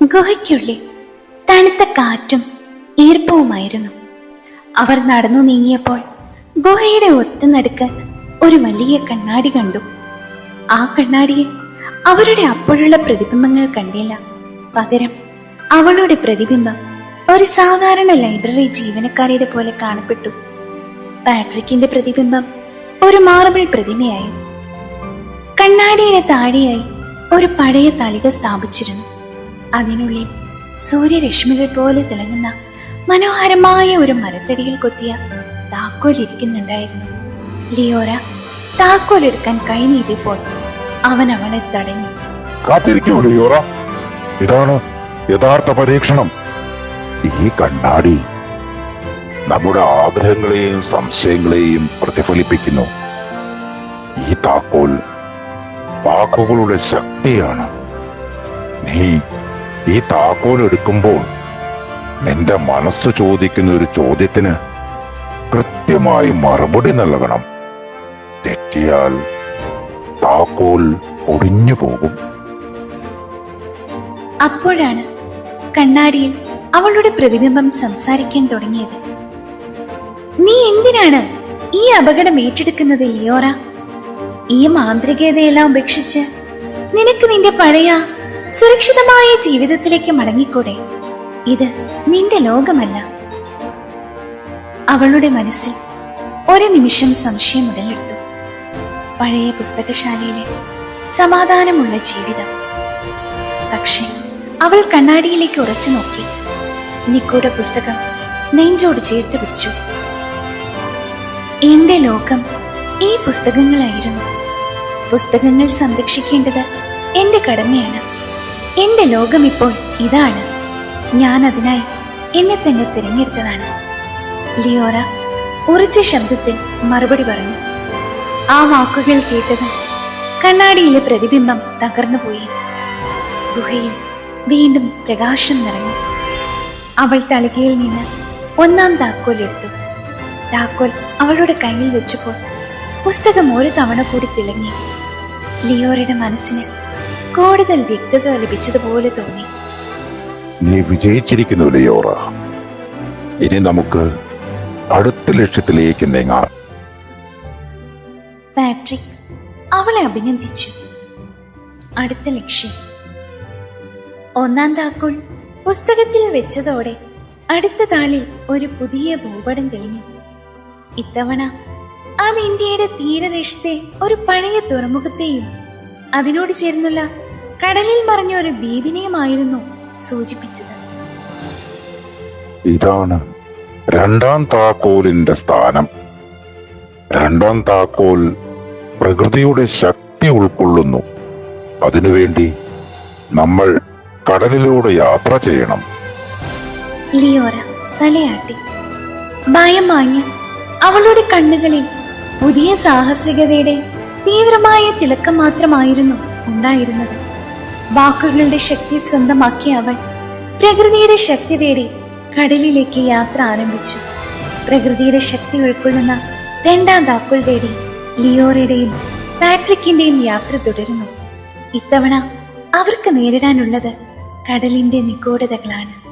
ഗുഹയ്ക്കുള്ളിൽ തണുത്ത കാറ്റും ഈർപ്പവുമായിരുന്നു. അവർ നടന്നു നീങ്ങിയപ്പോൾ ഗുഹയുടെ ഒത്തുനടുക്ക് ഒരു വലിയ കണ്ണാടി കണ്ടു. ആ കണ്ണാടിയിൽ അവരുടെ അപ്പോഴുള്ള പ്രതിബിംബങ്ങൾ കണ്ടില്ല. പകരം അവളുടെ പ്രതിബിംബം ഒരു സാധാരണ ലൈബ്രറി ജീവനക്കാരിയുടെ പോലെ കാണപ്പെട്ടു. പാട്രിക്കിന്റെ പ്രതിബിംബം ഒരു മാർബിൾ പ്രതിമയായി. കണ്ണാടിയുടെ താഴെയായി ഒരു പഴയ തളിക സ്ഥാപിച്ചിരുന്നു. അതിനുള്ളിൽ സൂര്യരശ്മികൾ പോലെ തിളങ്ങുന്ന മനോഹരമായ ഒരു മരത്തടിയിൽ കൊത്തിയ താക്കോൽ ഇരിക്കുന്നുണ്ടായിരുന്നു. ലിയോറ താക്കോൽ എടുക്കാൻ കൈ നീട്ടിയപ്പോൾ അവൻ അവളെ തടഞ്ഞു. കാത്തിരിക്കൂ ലിയോറ. ഇതാണ് യഥാർത്ഥ പരീക്ഷണം. ഈ കണ്ണാടി നമ്മുടെ ആഗ്രഹങ്ങളെയും സംശയങ്ങളെയും പ്രതിഫലിപ്പിക്കുന്നു. ഈ താക്കോൽ വാക്കുകളുടെ ശക്തിയാണ്. നീ ഈ താക്കോൽ എടുക്കുമ്പോൾ നിന്റെ മനസ്സ് ചോദിക്കുന്ന ഒരു ചോദ്യത്തിന് കൃത്യമായി മറുപടി നൽകണം. തെറ്റിയാൽ താക്കോൽ ഒടിഞ്ഞു പോകും. അപ്പോഴാണ് കണ്ണാടിയിൽ അവളുടെ പ്രതിബിംബം സംസാരിക്കാൻ തുടങ്ങിയത്. നീ എന്തിനാണ് ഈ അപകടം ഏറ്റെടുക്കുന്നത് ലിയോറ? ഈ മാന്ത്രികതയെല്ലാം ഉപേക്ഷിച്ച് നിനക്ക് നിന്റെ പഴയ സുരക്ഷിതമായ ജീവിതത്തിലേക്ക് മടങ്ങിക്കൂടെ? ഇത് നിന്റെ ലോകമല്ല. അവളുടെ മനസ്സിൽ ഒരു നിമിഷം സംശയം ഉടലെടുത്തു. പഴയ പുസ്തകശാലയിലെ സമാധാനമുള്ള ജീവിതം. പക്ഷേ അവൾ കണ്ണാടിയിലേക്ക് ഉറച്ചു നോക്കി. നിക്കോടെ പുസ്തകം നെഞ്ചോട് ചേർത്ത് പിടിച്ചു. എന്റെ ലോകം ഈ പുസ്തകങ്ങളായിരുന്നു. പുസ്തകങ്ങൾ സംരക്ഷിക്കേണ്ടത് എന്റെ കടമയാണ്. എന്റെ ലോകം ഇപ്പോൾ ഇതാണ്. ഞാൻ അതിനായി എന്നെ തന്നെ തിരഞ്ഞെടുത്തതാണ്. ലിയോറ ഉറച്ച ശബ്ദത്തിൽ മറുപടി പറഞ്ഞു. ആ വാക്കുകൾ കേട്ടത് കണ്ണാടിയിലെ പ്രതിബിംബം തകർന്നുപോയി ഗുഹയിൽ വീണ്ടും പ്രകാശം നിറഞ്ഞു. അവൾ തളികയിൽ നിന്ന് ഒന്നാം താക്കോൽ എടുത്തു. താക്കോൽ അവളുടെ കയ്യിൽ വെച്ചപ്പോൾ പുസ്തകം ഒരു തവണ കൂടി തിളങ്ങി. ലിയോറയുടെ മനസ്സിന് കൂടുതൽ വ്യക്തത ലഭിച്ചതുപോലെ തോന്നി. നീ വിജയിച്ചിരിക്കുന്നു ലിയോറ ഇനി നമുക്ക് അടുത്ത ലക്ഷ്യത്തിലേക്ക് നീങ്ങാം. പാട്രിക് അവളെ അഭിനന്ദിച്ചു. അടുത്ത ലക്ഷ്യം. ഒന്നാം താക്കോൾ പുസ്തകത്തിൽ വെച്ചതോടെ അടുത്ത താളിൽ ഒരു പുതിയ ഭൂപടം തെളിഞ്ഞു. ഇത്തവണ അത് ഇന്ത്യയുടെ തീരദേശത്തെ ഒരു പഴയ തുറമുഖത്തെയും അതിനോട് ചേർന്നുള്ള കടലിൽ മറിഞ്ഞ ഒരു ദ്വീപിനെയുമായിരുന്നു സൂചിപ്പിച്ചത്. ഇതാണ് രണ്ടാം താക്കോലിന്റെ സ്ഥാനം. രണ്ടാം താക്കോൽ പ്രകൃതിയുടെ ശക്തി ഉൾക്കൊള്ളുന്നു. അതിനുവേണ്ടി നമ്മൾ കടലിലൂടെ യാത്ര ചെയ്യണം. ലിയോറ തലയാട്ടി. ഭയം വാങ്ങി അവളുടെ കണ്ണുകളിൽ പുതിയ സാഹസികതയുടെ തീവ്രമായ തിളക്കം മാത്രമായിരുന്നു ഉണ്ടായിരുന്നത്. വാക്കുകളുടെ ശക്തി സ്വന്തമാക്കിയ അവൾ പ്രകൃതിയുടെ ശക്തി തേടി കടലിലേക്ക് യാത്ര ആരംഭിച്ചു. പ്രകൃതിയുടെ ശക്തി ഉൾക്കൊള്ളുന്ന രണ്ടാം താക്കോൽ തേടി ലിയോറയുടെയും പാട്രിക്കിന്റെയും യാത്ര തുടരുന്നു. ഇത്തവണ അവർക്ക് നേരിടാനുള്ളത് കടലിന്റെ നിഗൂഢതകളാണ്.